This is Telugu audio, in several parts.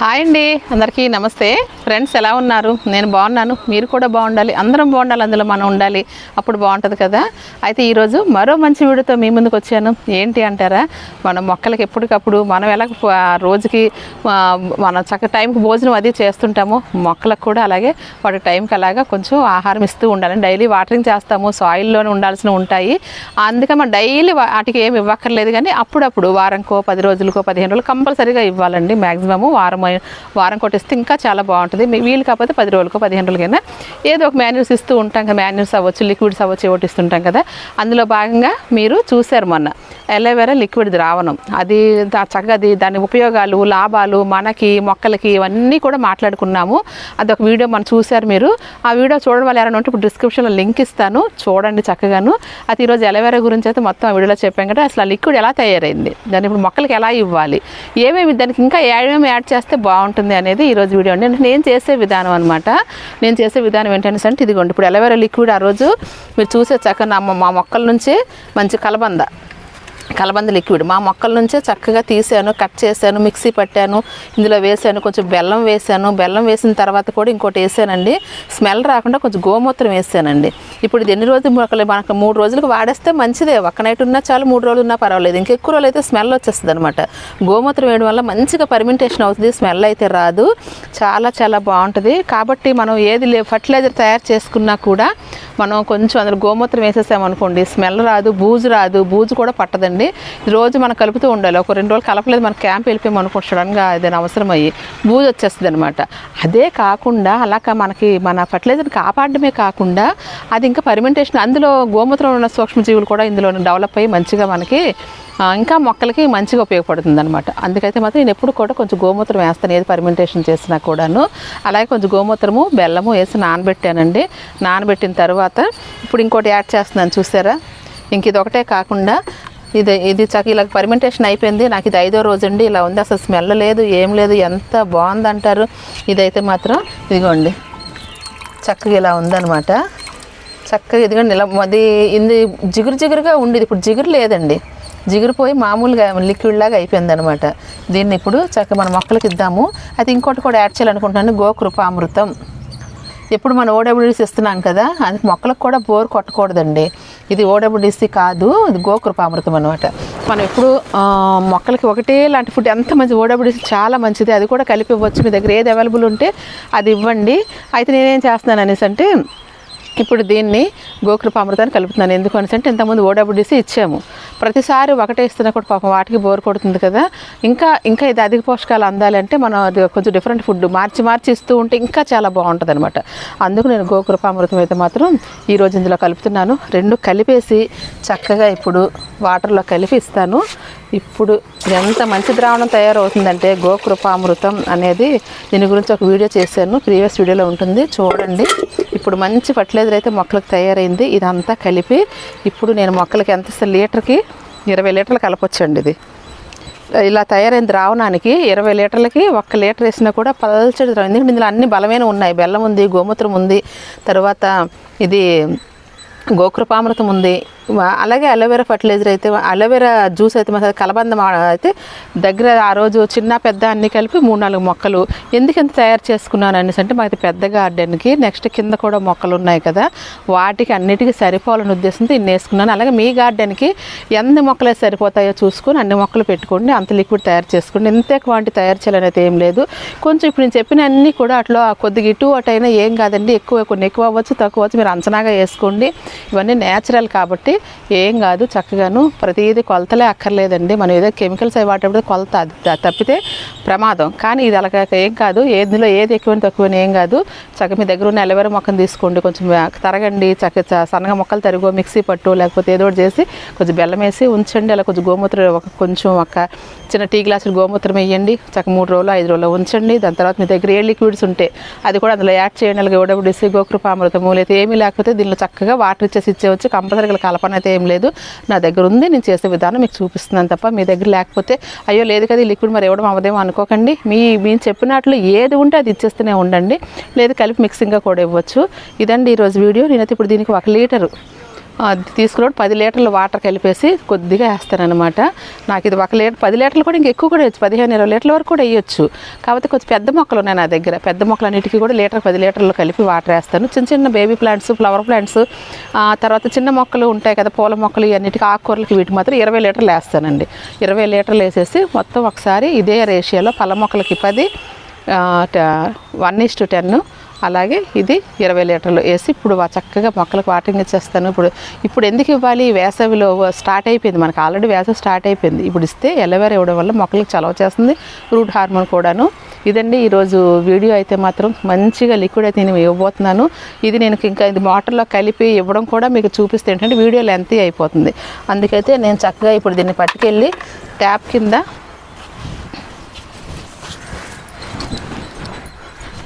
హాయ్ అండి అందరికీ నమస్తే. ఫ్రెండ్స్ ఎలా ఉన్నారు? నేను బాగున్నాను. మీరు కూడా బాగుండాలి. అందరం బాగుండాలి. అందులో మనం ఉండాలి. అప్పుడు బాగుంటుంది కదా. అయితే ఈరోజు మరో మంచి వీడియోతో మీ ముందుకు వచ్చాను. ఏంటి అంటారా? మనం మొక్కలకి ఎప్పటికప్పుడు మనం ఎలా రోజుకి మన చక్క టైంకి భోజనం అది చేస్తుంటామో మొక్కలకు కూడా అలాగే వాటి టైంకి అలాగా కొంచెం ఆహారం ఇస్తూ ఉండాలి. డైలీ వాటరింగ్ చేస్తాము. సాయిల్లోనే ఉండాల్సినవి ఉంటాయి. అందుకే మనం డైలీ వాటికి ఏమి ఇవ్వక్కర్లేదు కానీ అప్పుడప్పుడు వారంకో పది రోజులకో పదిహేను రోజులు కంపల్సరీగా ఇవ్వాలండి. మ్యాక్సిమము వారం వారం కొట్టిస్తే ఇంకా చాలా బాగుంటుంది. మీ వీలు కాకపోతే పది రోజులకు పదిహేను రోజులకైనా ఏదో ఒక మాన్యూస్ ఇస్తూ ఉంటాం కదా మాన్యూస్ అవ్వచ్చు లిక్విడ్స్ అవ్వచ్చు ఒకటి ఇస్తుంటాం కదా అందులో భాగంగా మీరు చూశారు మొన్న. ఎలవేరా లిక్విడ్ ద్రావణం. అది దా- చక్కగా అది దాని ఉపయోగాలు లాభాలు మనకి మొక్కలకి ఇవన్నీ కూడా మాట్లాడుకున్నాము. అదొక వీడియో మనం చూశారు మీరు. ఆ వీడియో చూడడం వల్ల ఎవరైనా ఉంటే ఇప్పుడు డిస్క్రిప్షన్లో లింక్ ఇస్తాను. చూడండి చక్కగాను. అది ఈరోజు ఎలవేరా గురించి అయితే మొత్తం ఆ వీడియోలో చెప్పాం కదా అసలు ఆ లిక్విడ్ ఎలా తయారైంది? దాన్ని ఇప్పుడు మొక్కలకి ఎలా ఇవ్వాలి? ఏమేమి దానికి ఇంకా ఏమేమి యాడ్ చేస్తే బాగుంటుంది అనేది ఈరోజు వీడియో. అండి అంటే నేను చేసే విధానం అనమాట నేను చేసే విధానం ఏంటంటే అంటే ఇదిగోండి ఇప్పుడు ఎలవేరా లిక్విడ్ ఆ రోజు మీరు చూసే చక్కగా మా మొక్కల నుంచి మంచి కలబంద. కలబంద లిక్విడ్. మా మొక్కల నుంచే చక్కగా తీసాను కట్ చేశాను మిక్సీ పట్టాను ఇందులో వేసాను కొంచెం బెల్లం వేసాను. బెల్లం వేసిన తర్వాత కూడా ఇంకోటి వేసానండి. స్మెల్ రాకుండా కొంచెం గోమూత్రం వేసానండి. ఇప్పుడు ఇది ఎన్ని రోజులు మొక్కలు మనకు మూడు రోజులకు వాడేస్తే మంచిదే. ఒక్క నైట్ ఉన్నా చాలు మూడు రోజులు ఉన్నా పర్వాలేదు. ఇంకెక్కువ రోజులు అయితే స్మెల్ వచ్చేస్తుంది అనమాట గోమూత్రం వేయడం వల్ల మంచిగా పర్మెంటేషన్ అవుతుంది. స్మెల్ అయితే రాదు. చాలా చాలా బాగుంటుంది. కాబట్టి మనం ఏది లే ఫర్టిలైజర్ తయారు చేసుకున్నా కూడా మనం కొంచెం అందులో గోమూత్రం వేసేసామనుకోండి స్మెల్ రాదు బూజు రాదు. బూజు కూడా పట్టదండి. రోజు మనం కలుపుతూ ఉండాలి. ఒక రెండు రోజులు కలపలేదు మన క్యాంప్ వెళ్ళిపోయాం అనుకో సడన్గా ఏదైనా అవసరం అయ్యి బూజు వచ్చేస్తుంది అనమాట అదే కాకుండా అలా మనకి మన ఫర్టిలైజర్ని కాపాడడమే కాకుండా అది ఇంకా పర్మెంటేషన్ అందులో గోమూత్రంలో ఉన్న సూక్ష్మజీవులు కూడా ఇందులో డెవలప్ అయ్యి మంచిగా మనకి ఇంకా మొక్కలకి మంచిగా ఉపయోగపడుతుంది అనమాట అందుకైతే మాత్రం నేను ఎప్పుడు కూడా కొంచెం గోమూత్రం వేస్తాను ఏది పర్మెంటేషన్ చేసినా కూడాను. అలాగే కొంచెం గోమూత్రము బెల్లము వేసి నానబెట్టానండి. నానబెట్టిన తర్వాత ఇప్పుడు ఇంకోటి యాడ్ చేస్తున్నాను చూసారా? ఇంక ఇది ఒకటే కాకుండా ఇది ఇది చక్క ఇలా పర్మెంటేషన్ అయిపోయింది. నాకు ఇది ఐదో రోజు అండి ఇలా ఉంది. అసలు స్మెల్ లేదు ఏం లేదు ఎంత బాగుందంటారు. ఇదైతే మాత్రం ఇదిగోండి. చక్కగా ఇలా ఉందన్నమాట. చక్కగా ఇదిగోండి ఇలా అది ఇది జిగురు జిగురుగా ఉండేది. ఇప్పుడు జిగురు లేదండి. జిగురు పోయి మామూలుగా లిక్విడ్ లాగా అయిపోయింది అనమాట దీన్ని ఇప్పుడు చక్కగా మన మొక్కలకి ఇద్దాము. అది ఇంకోటి కూడా యాడ్ చేయాలనుకుంటున్నాను. గోకృపామృతం. ఎప్పుడు మనం ఓడబ్ల్యూడిసి ఇస్తున్నాం కదా అది మొక్కలకు కూడా బోర్ కొట్టకూడదండి. ఇది ఓడబ్ల్యూడిసి కాదు ఇది గోకృపామృతం అనమాట మనం ఎప్పుడు మొక్కలకి ఒకటే లాంటి ఫుడ్ ఎంత మంచి ఓడబ్ల్యూడిసి చాలా మంచిది. అది కూడా కలిపి ఇవ్వచ్చు మీ దగ్గర. ఏది అవైలబుల్ ఉంటే అది ఇవ్వండి. అయితే నేనేం చేస్తున్నాను అనేసి అంటే ఇప్పుడు దీన్ని గోకృపామృతాన్ని కలుపుతున్నాను. ఎందుకు అనేసి అంటే ఇంతకుముందు ఓడబ్ల్యూడిసి ఇచ్చాము. ప్రతిసారి ఒకటే ఇస్తున్నా కూడా పాపం వాటికి బోర్ కొడుతుంది కదా. ఇంకా ఇంకా ఇది అధిక పోషకాలు అందాలంటే మనం అది కొంచెం డిఫరెంట్ ఫుడ్ మార్చి మార్చి ఇస్తూ ఉంటే ఇంకా చాలా బాగుంటుంది అనమాట అందుకు నేను గోకృపామృతం అయితే మాత్రం ఈరోజు ఇందులో కలుపుతున్నాను. రెండు కలిపేసి చక్కగా ఇప్పుడు వాటర్లో కలిపి ఇస్తాను. ఇప్పుడు ఎంత మంచి ద్రావణం తయారవుతుందంటే గోకృపామృతం అనేది దీని గురించి ఒక వీడియో చేశాను. ప్రీవియస్ వీడియోలో ఉంటుంది. చూడండి. ఇప్పుడు మంచి ఫర్టిలైజర్ అయితే మొక్కలకు తయారైంది. ఇదంతా కలిపి ఇప్పుడు నేను మొక్కలకి ఎంత లీటర్కి ఇరవై లీటర్లు కలపొచ్చండి ఇది. ఇలా తయారైన ద్రావణానికి ఇరవై లీటర్లకి ఒక్క లీటర్ వేసినా కూడా పల్చడి ద్రావణం ఎందుకంటే ఇందులో అన్ని బలమైన ఉన్నాయి. బెల్లం ఉంది గోమూత్రం ఉంది. తర్వాత ఇది గోకృపామృతం ఉంది. అలాగే అలోవెరా ఫర్టిలైజర్ అయితే అలోవెరా జ్యూస్ అయితే మా కలబంద మా- అయితే దగ్గర ఆ రోజు చిన్న పెద్ద అన్ని కలిపి మూడు నాలుగు మొక్కలు. ఎందుకు ఎంత తయారు చేసుకున్నాను అనేసి అంటే మాది పెద్ద గార్డెన్కి నెక్స్ట్ కింద కూడా మొక్కలు ఉన్నాయి కదా. వాటికి అన్నిటికీ సరిపోవాలని ఉద్దేశంతో ఇన్ని వేసుకున్నాను. అలాగే మీ గార్డెన్కి ఎన్ని మొక్కలు అయితే సరిపోతాయో చూసుకొని అన్ని మొక్కలు పెట్టుకోండి. అంత లిక్విడ్ తయారు చేసుకోండి. ఇంతే క్వాంటిటీ తయారు చేయాలనేది ఏం లేదు. కొంచెం ఇప్పుడు నేను చెప్పిన అన్నీ కూడా అట్లా కొద్దిగా ఇటు అటు అయినా ఏం కాదండి. ఎక్కువ కొన్ని ఎక్కువ అవ్వచ్చు తక్కువ అవ్వచ్చు. మీరు అంచనాగా వేసుకోండి. ఇవన్నీ నేచురల్ కాబట్టి ఏం కాదు చక్కగాను ప్రతిదీ కొలతలే అక్కర్లేదండి. మనం ఏదో కెమికల్స్ అవి వాటప్పుడు కొలత అది తప్పితే ప్రమాదం. కానీ ఇది అలాగ ఏం కాదు ఏదిలో ఏది ఎక్కువ తక్కువ ఏం కాదు. చక్కగా మీ దగ్గర ఉన్న ఎలవేర మొక్కను తీసుకోండి కొంచెం తరగండి చక్క చ- సన్నగా మొక్కలు తరుగు మిక్సీ పట్టు లేకపోతే ఏదో ఒకటి చేసి కొంచెం బెల్లం వేసి ఉంచండి. అలా కొంచెం గోమూత్రం ఒక కొంచెం ఒక చిన్న టీ గ్లాసులు గోమూత్రం వేయండి. చక్క మూడు రోజులు ఐదు రోజులు ఉంచండి. దాని తర్వాత మీ దగ్గర ఏ లిక్విడ్స్ ఉంటే అది కూడా అందులో యాడ్ చేయండి. అలాగే ఓడబడిసి గోకృపామృతము లేదా ఏమీ లేకపోతే దీనిలో చక్కగా వాటర్ ఇచ్చేసి ఇచ్చేవచ్చు కంపల్సరీగా కలపన అయితే ఏం లేదు. నా దగ్గర ఉంది నేను చేసే విధానం మీకు చూపిస్తున్నాను తప్ప మీ దగ్గర లేకపోతే అయ్యో లేదు కదా ఈ లిక్విడ్ మరి ఇవ్వడం అవ్వదేమో అనుకోకండి. మీ మీరు చెప్పినట్లు ఏది ఉంటే అది ఇచ్చేస్తూనే ఉండండి. లేదు కలిపి మిక్సింగ్గా కూడా ఇవ్వచ్చు. ఇదండి ఈరోజు వీడియో. నేనైతే ఇప్పుడు దీనికి ఒక లీటరు అది పది లీటర్లు వాటర్ కలిపేసి కొద్దిగా వేస్తానన్నమాట నాకు ఇది ఒక లీటర్ పది లీటర్లు కూడా ఇంకా ఎక్కువ కూడా వేయచ్చు. పదిహేను ఇరవై లీటర్ల వరకు కూడా వేయచ్చు. కాకపోతే కొంచెం పెద్ద మొక్కలు ఉన్నాయి నా దగ్గర. పెద్ద మొక్కలు అన్నిటికీ కూడా లీటర్ పది లీటర్లు కలిపి వాటర్ వేస్తాను. చిన్న చిన్న బేబీ ప్లాంట్స్ ఫ్లవర్ ప్లాంట్స్ తర్వాత చిన్న మొక్కలు ఉంటాయి కదా పూల మొక్కలు ఇవన్నిటికీ ఆకుకూరలకి వీటికి మాత్రం ఇరవై లీటర్లు వేస్తానండి. ఇరవై లీటర్లు వేసేసి మొత్తం ఒకసారి ఇదే రేషియోలో పళ్ళ మొక్కలకి పది వన్ ఇస్ టు టెన్ అలాగే ఇది ఇరవై లీటర్లు వేసి ఇప్పుడు చక్కగా మొక్కలకు వాటింగ్ ఇచ్చేస్తాను. ఇప్పుడు ఇప్పుడు ఎందుకు ఇవ్వాలి? వేసవిలో స్టార్ట్ అయిపోయింది. మనకు ఆల్రెడీ వేసవి స్టార్ట్ అయిపోయింది. ఇప్పుడు ఇస్తే ఎలవేర ఇవ్వడం వల్ల మొక్కలకు చలవ చేస్తుంది. రూట్ హార్మోన్ కూడాను. ఇదండి ఈరోజు వీడియో అయితే మాత్రం మంచిగా లిక్విడ్ అయితే నేను ఇవ్వబోతున్నాను. ఇది నేను ఇంకా ఇది మోటార్లో కలిపి ఇవ్వడం కూడా మీకు చూపిస్తే ఏంటంటే వీడియో లెంత్ అయిపోతుంది. అందుకైతే నేను చక్కగా ఇప్పుడు దీన్ని పట్టుకెళ్ళి ట్యాప్ కింద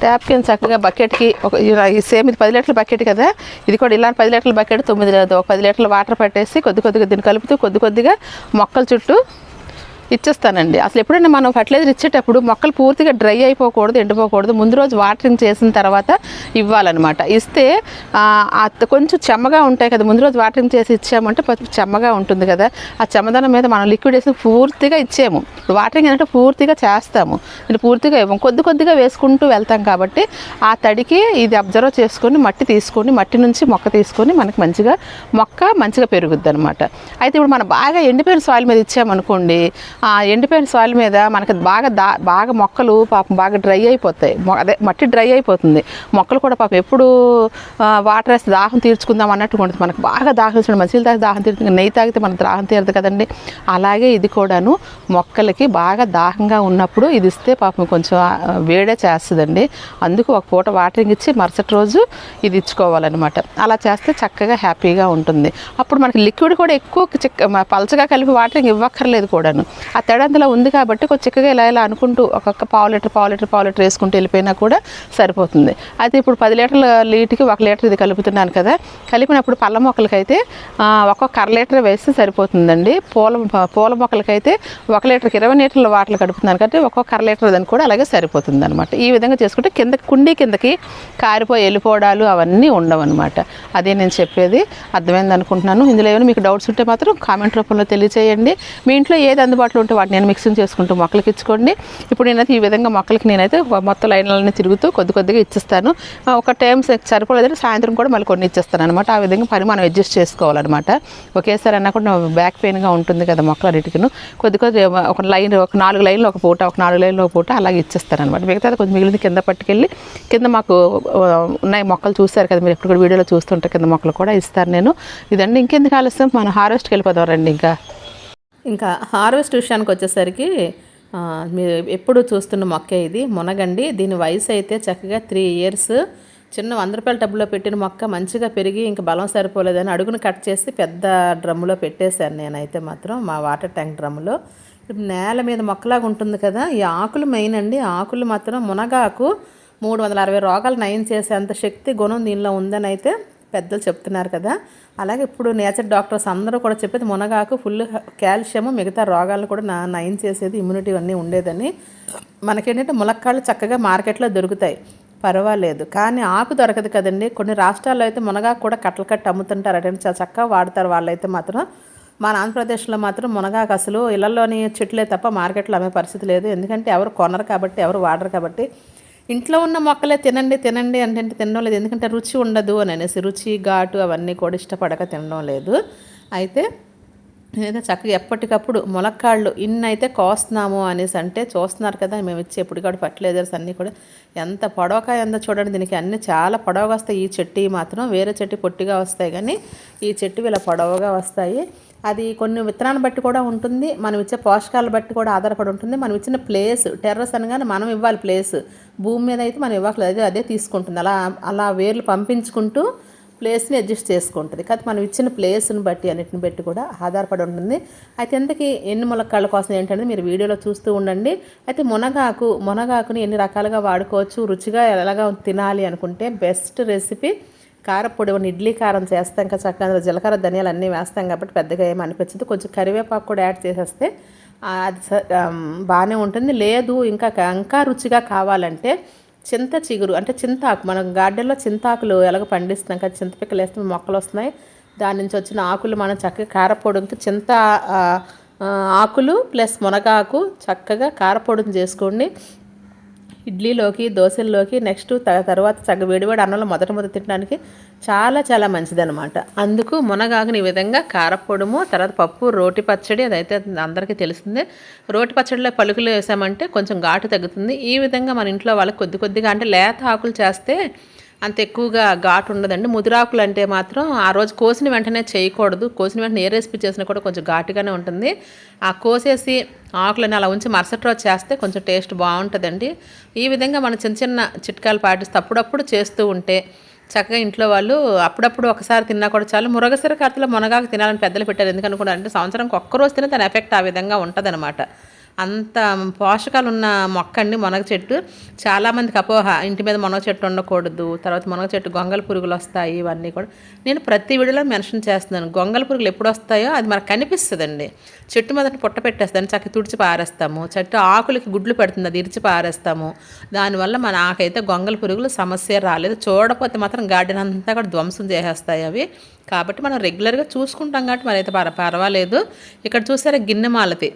ట్యాప్కిన్ చక్కగా బకెట్కి ఒక ఈ సేమ్ ఇది పది లీటర్ల బకెట్ కదా. ఇది కూడా ఇలా పది లీటర్ల బకెట్ తొమ్మిది లేదు. ఒక పది లీటర్ల వాటర్ పట్టేసి కొద్ది కొద్దిగా దీన్ని కలుపుతూ కొద్ది కొద్దిగా మొక్కల చుట్టూ ఇచ్చేస్తానండి. అసలు ఎప్పుడైనా మనం ఫర్టిలైజర్ ఇచ్చేటప్పుడు మొక్కలు పూర్తిగా డ్రై అయిపోకూడదు ఎండిపోకూడదు. ముందు రోజు వాటరింగ్ చేసిన తర్వాత ఇవ్వాలన్నమాట. ఇస్తే కొంచెం చెమ్మగా ఉంటాయి కదా ముందు రోజు వాటరింగ్ చేసి ఇచ్చామంటే కొంచెం చెమ్మగా ఉంటుంది కదా. ఆ చెమ్మదనం మీద మనం లిక్విడ్ వేసి పూర్తిగా ఇచ్చాము ఇప్పుడు వాటరింగ్ అంటే పూర్తిగా చేస్తాము. ఇది పూర్తిగా ఇవ్వం. కొద్ది కొద్దిగా వేసుకుంటూ వెళ్తాం కాబట్టి ఆ తడికి ఇది అబ్జర్వ్ చేసుకొని మట్టి తీసుకొని మట్టి నుంచి మొక్క తీసుకొని మనకి మంచిగా మొక్క మంచిగా పెరుగుద్ది అనమాట అయితే ఇప్పుడు మనం బాగా ఎండిపోయిన సాయిల్ మీద ఇచ్చామనుకోండి ఎండిపోయిన సాయిల్ మీద మనకి బాగా దా బాగా మొక్కలు పాపం బాగా డ్రై అయిపోతాయి. అదే మట్టి డ్రై అయిపోతుంది. మొక్కలు కూడా పాపం ఎప్పుడు వాటర్ వేస్తే దాహం తీర్చుకుందాం అన్నట్టు ఉంటుంది. మనకు బాగా దాహం తీర్చుకుంటే మంచిలు తాగి దాహం తీరుతుంది నెయ్యి తాగితే మనకు దాహం తీరదు కదండి. అలాగే ఇది కూడాను మొక్కలకి బాగా దాహంగా ఉన్నప్పుడు ఇది ఇస్తే పాపం కొంచెం వేడే చేస్తుందండి. అందుకు ఒక పూట వాటరింగ్ ఇచ్చి మరుసటి రోజు ఇది ఇచ్చుకోవాలన్నమాట. అలా చేస్తే చక్కగా హ్యాపీగా ఉంటుంది. అప్పుడు మనకి లిక్విడ్ కూడా ఎక్కువ చిక్క పలచగా కలిపి వాటరింగ్ ఇవ్వక్కర్లేదు కూడాను. ఆ తేడంతలో ఉంది కాబట్టి కొంచెం చిక్కగా ఇలా ఇలా అనుకుంటూ ఒక్కొక్క పావు లీటర్ పావు లీటర్ పావు లీటర్ వేసుకుంటూ వెళ్ళిపోయినా కూడా సరిపోతుంది. అయితే ఇప్పుడు పది లీటర్ల లీటర్కి ఒక లీటర్ ఇది కలుపుతున్నాను కదా కలిపినప్పుడు పళ్ళ మొక్కలకైతే ఒక్కొక్క అర లీటర్ వేస్తే సరిపోతుందండి. పూల పూల మొక్కలకైతే ఒక లీటర్కి ఇరవై లీటర్ల వాటర్ కడుపుతున్నాను కాబట్టి ఒక్కొక్క అర లీటర్ దాన్ని కూడా అలాగే సరిపోతుంది అనమాట ఈ విధంగా చేసుకుంటే కింద కుండీ కిందకి కారిపోయి వెళ్ళిపోవడాలు అవన్నీ ఉండవు అనమాట అదే నేను చెప్పేది అర్థమైంది అనుకుంటున్నాను ఇందులో ఏమైనా మీకు డౌట్స్ ఉంటే మాత్రం కామెంట్ రూపంలో తెలియచేయండి. మీ ఇంట్లో ఏది అందుబాటులో ఉంటే వాటిని నేను మిక్సింగ్ చేసుకుంటూ మొక్కలకి ఇచ్చుకోండి. ఇప్పుడు నేనైతే ఈ విధంగా మొక్కలకి నేనైతే మొత్తం లైన్లన్నీ తిరుగుతూ కొద్ది కొద్దిగా ఇచ్చేస్తాను. ఒక టైం సరిపోలేదంటే సాయంత్రం కూడా మళ్ళీ కొన్ని ఇచ్చేస్తాను అనమాట ఆ విధంగా పని మనం అడ్జస్ట్ చేసుకోవాలన్నమాట. ఒకేసారి అన్నా కూడా బ్యాక్ పెయిన్గా ఉంటుంది కదా మొక్కలన్నిటికీ కొద్ది కొద్ది ఒక లైన్ ఒక నాలుగు లైన్లు ఒక పూట ఒక నాలుగు లైన్లు ఒక పూట అలాగే ఇచ్చేస్తాను అనమాట మిగతా కొంచెం మిగిలింది కింద పట్టుకెళ్ళి కింద మాకు ఉన్నాయి మొక్కలు చూస్తారు కదా మీరు ఎప్పుడు కూడా వీడియోలో చూస్తుంటారు కింద మొక్కలు కూడా ఇస్తాను నేను. ఇదండి ఇంకెందుకు ఆలస్యం? మనం హార్వెస్ట్కి వెళ్ళిపోదాం రండి ఇంకా. ఇంకా హార్వెస్ట్ విషయానికి వచ్చేసరికి మీరు ఎప్పుడు చూస్తున్న మొక్క ఇది మునగండి. దీని వయసు అయితే చక్కగా త్రీ ఇయర్స్. చిన్న వంద రూపాయల టబ్బులో పెట్టిన మొక్క మంచిగా పెరిగి ఇంకా బలం సరిపోలేదని అడుగును కట్ చేసి పెద్ద డ్రమ్ములో పెట్టేశాను నేనైతే మాత్రం మా వాటర్ ట్యాంక్ డ్రమ్ములో. నేల మీద మొక్కలాగా ఉంటుంది కదా ఈ ఆకులు మెయిన్ అండి. ఆకులు మాత్రం మునగాకు మూడు వందల అరవై రోగాలు నయం చేసేంత శక్తి గుణం దీనిలో ఉందని అయితే పెద్దలు చెప్తున్నారు కదా. అలాగే ఇప్పుడు నేచర్ డాక్టర్స్ అందరూ కూడా చెప్పేది మునగాకు ఫుల్ కాల్షియం మిగతా రోగాలను కూడా నా నయం చేసేది ఇమ్యూనిటీ అన్నీ ఉండేదని. మనకేంటంటే ములక్కాళ్ళు చక్కగా మార్కెట్లో దొరుకుతాయి. పర్వాలేదు. కానీ ఆకు దొరకదు కదండి. కొన్ని రాష్ట్రాల్లో అయితే మునగాకు కూడా కట్టలు కట్టి అమ్ముతుంటారు. అంటే చాలా చక్కగా వాడతారు వాళ్ళైతే మాత్రం. మన ఆంధ్రప్రదేశ్లో మాత్రం మునగాకు అసలు ఇళ్ళలోని చెట్లే తప్ప మార్కెట్లో అమ్మే పరిస్థితి లేదు. ఎందుకంటే ఎవరు కొనరు కాబట్టి ఎవరు వాడరు కాబట్టి. ఇంట్లో ఉన్న మొక్కలే తినండి తినండి అంటే తినడం లేదు. ఎందుకంటే రుచి ఉండదు అని అనేసి రుచి ఘాటు అవన్నీ కూడా ఇష్టపడక తినడం లేదు. అయితే నేనైతే చక్కగా ఎప్పటికప్పుడు ములక్కాళ్ళు ఇన్ని అయితే కోస్తున్నాము అనేసి అంటే చూస్తున్నారు కదా మేము ఇచ్చే ఎప్పటికప్పుడు ఫర్టిలైజర్స్ అన్నీ కూడా ఎంత పొడవకాయ ఉందో చూడండి. దీనికి అన్ని చాలా పొడవగా వస్తాయి. ఈ చెట్టు మాత్రం వేరే చెట్టు పొట్టిగా వస్తాయి కానీ ఈ చెట్టు ఇలా పొడవగా వస్తాయి. అది కొన్ని విత్తనాలను బట్టి కూడా ఉంటుంది. మనం ఇచ్చే పోషకాలు బట్టి కూడా ఆధారపడి ఉంటుంది. మనం ఇచ్చిన ప్లేస్ టెర్రస్ అనగానే మనం ఇవ్వాలి ప్లేస్ భూమి మీద అయితే మనం ఇవ్వట్లేదు అదే అదే తీసుకుంటుంది. అలా అలా వేర్లు పంపించుకుంటూ ప్లేస్ని అడ్జస్ట్ చేసుకుంటుంది. కాకపోతే మనం ఇచ్చిన ప్లేస్ని బట్టి అన్నిటిని బట్టి కూడా ఆధారపడి ఉంటుంది. అయితే ఎంతకి ఎన్ని ములక్కాళ్ళ కోసం ఏంటంటే మీరు వీడియోలో చూస్తూ ఉండండి. అయితే మునగాకు మునగాకుని ఎన్ని రకాలుగా వాడుకోవచ్చు రుచిగా ఎలాగా తినాలి అనుకుంటే బెస్ట్ రెసిపీ కారపొడి ఉన్న ఇడ్లీ కారం చేస్తాం ఇంకా చక్కగా. అందులో జీలకర్ర ధనియాలు అన్నీ వేస్తాం కాబట్టి పెద్దగా ఏమి అనిపించదు. కొంచెం కరివేపాకు కూడా యాడ్ చేసేస్తే అది స- బాగానే ఉంటుంది. లేదు ఇంకా ఇంకా రుచిగా కావాలంటే చింత చిగురు అంటే చింతాకు. మనం గార్డెన్లో చింతాకులు ఎలాగ పండిస్తాం కదా చింతపిక్కలు వేస్తే మొక్కలు వస్తున్నాయి. దాని నుంచి వచ్చిన ఆకులు మనం చక్కగా కారపొడికి చింత ఆకులు ప్లస్ మునగాకు చక్కగా కారపొడిని చేసుకోండి. ఇడ్లీలోకి దోశల్లోకి నెక్స్ట్ త- తర్వాత చక్క వేడివేడి అన్నంలో మొదట మొదట తినడానికి చాలా చాలా మంచిదన్నమాట. అందుకు మునగాకుని ఈ విధంగా కారపొడుము తర్వాత పప్పు రోటి పచ్చడి అదైతే అందరికీ తెలిసిందే రోటి పచ్చడిలో పలుకులు వేసామంటే కొంచెం ఘాటు తగ్గుతుంది. ఈ విధంగా మన ఇంట్లో వాళ్ళకి కొద్ది కొద్దిగా అంటే లేత ఆకులు చేస్తే అంత ఎక్కువగా ఘాటు ఉండదండి ముదిరాకులు అంటే మాత్రం ఆ రోజు కోసిన వెంటనే చేయకూడదు. కోసిన వెంటనే ఏ రెసిపీ చేసినా కూడా కొంచెం ఘాటుగానే ఉంటుంది. ఆ కోసేసి ఆకులని అలా ఉంచి మరుసటి రోజు చేస్తే కొంచెం టేస్ట్ బాగుంటుందండి. ఈ విధంగా మనం చిన్న చిన్న చిట్కాలు పాటిస్తే అప్పుడప్పుడు చేస్తూ ఉంటే చక్కగా ఇంట్లో వాళ్ళు అప్పుడప్పుడు ఒకసారి తిన్నా కూడా చాలు. మురగసిర కర్తలో మునగాకు తినాలని పెద్దలు పెట్టారు. ఎందుకనుకున్నారంటే అంటే సంవత్సరంకి ఒక్కరోజు తినే దాని ఎఫెక్ట్ ఆ విధంగా ఉంటుంది అంత పోషకాలు ఉన్న మొక్క అండి మునగ చెట్టు. చాలామందికి అపోహ ఇంటి మీద మునగ చెట్టు ఉండకూడదు తర్వాత మునగ చెట్టు గొంగల పురుగులు వస్తాయి ఇవన్నీ కూడా. నేను ప్రతి వీడియోలో మెన్షన్ చేస్తున్నాను. గొంగల పురుగులు ఎప్పుడు వస్తాయో అది మనకు కనిపిస్తుందండి. చెట్టు మీద పుట్ట పెట్టేస్తాను చక్క తుడిచి పారేస్తాము. చెట్టు ఆకులకి గుడ్లు పెడుతుంది అది ఇరిచి పారేస్తాము. దానివల్ల మన నాకైతే గొంగల పురుగులు సమస్య రాలేదు. చూడకపోతే మాత్రం గార్డెన్ అంతా కూడా ధ్వంసం చేసేస్తాయి అవి. కాబట్టి మనం రెగ్యులర్గా చూసుకుంటాం కాబట్టి మరైతే పర పర్వాలేదు. ఇక్కడ చూసారా గిన్నె మాలతి?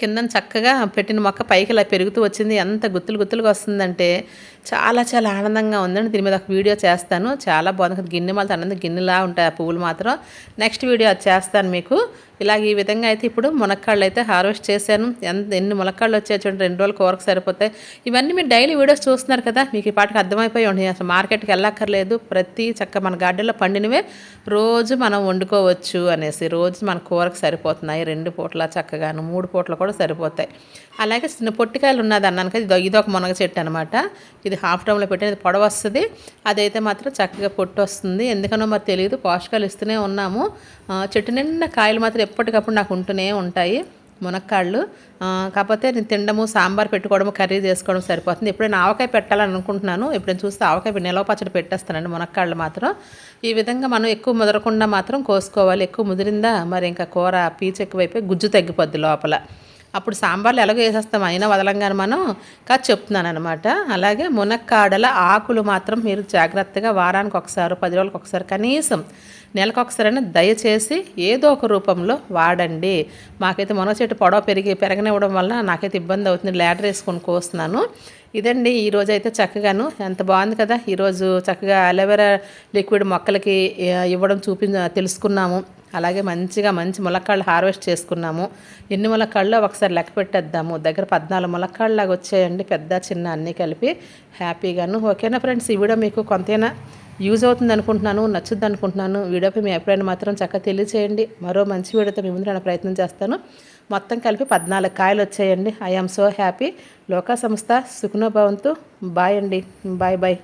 కింద చక్కగా పెట్టిన మొక్క పైకి ఇలా పెరుగుతూ వచ్చింది. ఎంత గుత్తులు గుత్తులుగా వస్తుందంటే చాలా చాలా ఆనందంగా ఉందండి. దీని మీద ఒక వీడియో చేస్తాను. చాలా బాగుంది. గిన్నె మాలతో అన్నది గిన్నెలా ఉంటాయి ఆ పువ్వులు మాత్రం. నెక్స్ట్ వీడియో అది చేస్తాను మీకు. ఇలాగ ఈ విధంగా అయితే ఇప్పుడు మునక్కాళ్ళు అయితే హార్వెస్ట్ చేశాను. ఎంత ఎన్ని మునక్కాళ్ళు వచ్చాయి చూడండి. రెండు రోజులు కూరకు సరిపోతాయి. ఇవన్నీ మీరు డైలీ వీడియోస్ చూస్తున్నారు కదా. మీకు ఈ పాటకు అర్థమైపోయి ఉంటుంది అసలు మార్కెట్కి వెళ్ళక్కర్లేదు. ప్రతి చక్క మన గార్డెన్లో పండినవే రోజు మనం వండుకోవచ్చు అనేసి రోజు మన కూరకు సరిపోతున్నాయి. రెండు పూటల చక్కగాను మూడు పూటలు కూడా సరిపోతాయి. అలాగే చిన్న పొట్టికాయలు ఉన్నది అన్నాను కదా ఇది ఒక మునగ చెట్టు అనమాట ఇది హాఫ్ టౌన్లో పెట్టిన పొడవ వస్తుంది. అదైతే మాత్రం చక్కగా పొట్టు వస్తుంది. ఎందుకనో మరి తెలియదు పోషకాలు ఇస్తూనే ఉన్నాము. చెట్టు నిండా కాయలు మాత్రం ఎప్పటికప్పుడు నాకు ఉంటూనే ఉంటాయి మునక్కాళ్ళు. కాకపోతే నేను తినడము సాంబార్ పెట్టుకోవడము కర్రీ చేసుకోవడం సరిపోతుంది. ఎప్పుడైనా ఆవకాయ పెట్టాలని అనుకుంటున్నాను. ఎప్పుడైనా చూస్తే ఆవకాయ నిలవ పచ్చడి పెట్టేస్తానండి మునక్కాళ్ళు మాత్రం. ఈ విధంగా మనం ఎక్కువ ముదరకుండా మాత్రం కోసుకోవాలి. ఎక్కువ ముదిరిందా మరి ఇంకా కూర పీచు ఎక్కువైపోయి గుజ్జు తగ్గిపోద్ది లోపల. అప్పుడు సాంబార్లు ఎలాగో వేసేస్తాం అయినా వదలంగానే మనం కాదు చెప్తున్నాను అనమాట అలాగే మునక్కాడల ఆకులు మాత్రం మీరు జాగ్రత్తగా వారానికి ఒకసారి పది రోజులకు ఒకసారి కనీసం నెలకు ఒకసారైనా దయచేసి ఏదో ఒక రూపంలో వాడండి. మాకైతే మునగ చెట్టు పొడవ పెరిగి పెరగనివ్వడం వల్ల నాకైతే ఇబ్బంది అవుతుంది లేటర్ వేసుకొని కోస్తున్నాను. ఇదండి ఈరోజు అయితే చక్కగాను ఎంత బాగుంది కదా. ఈరోజు చక్కగా అలోవెరా లిక్విడ్ మొక్కలకి ఇవ్వడం చూపి తెలుసుకున్నాము. అలాగే మంచిగా మంచి ములక్కాళ్ళు హార్వెస్ట్ చేసుకున్నాము. ఎన్ని ములక్కాళ్ళు ఒకసారి లెక్క పెట్టేద్దాము. దగ్గర పద్నాలుగు ములక్కాళ్ళలాగా వచ్చాయండి. పెద్ద చిన్న అన్నీ కలిపి హ్యాపీగాను. ఓకేనా ఫ్రెండ్స్? ఈ వీడియో మీకు కొంతైనా యూజ్ అవుతుంది అనుకుంటున్నాను నచ్చుద్ది అనుకుంటున్నాను. వీడియోపై మీ అభిప్రాయాన్ని మాత్రం చక్కగా తెలియచేయండి. మరో మంచి వీడియోతో మీ ముందు నేను ప్రయత్నం చేస్తాను. మొత్తం కలిపి పద్నాలుగు కాయలు వచ్చాయండి. ఐ సో హ్యాపీ లోకా సంస్థ సుఖనోభవంతు బాయ్ అండి. Bye bye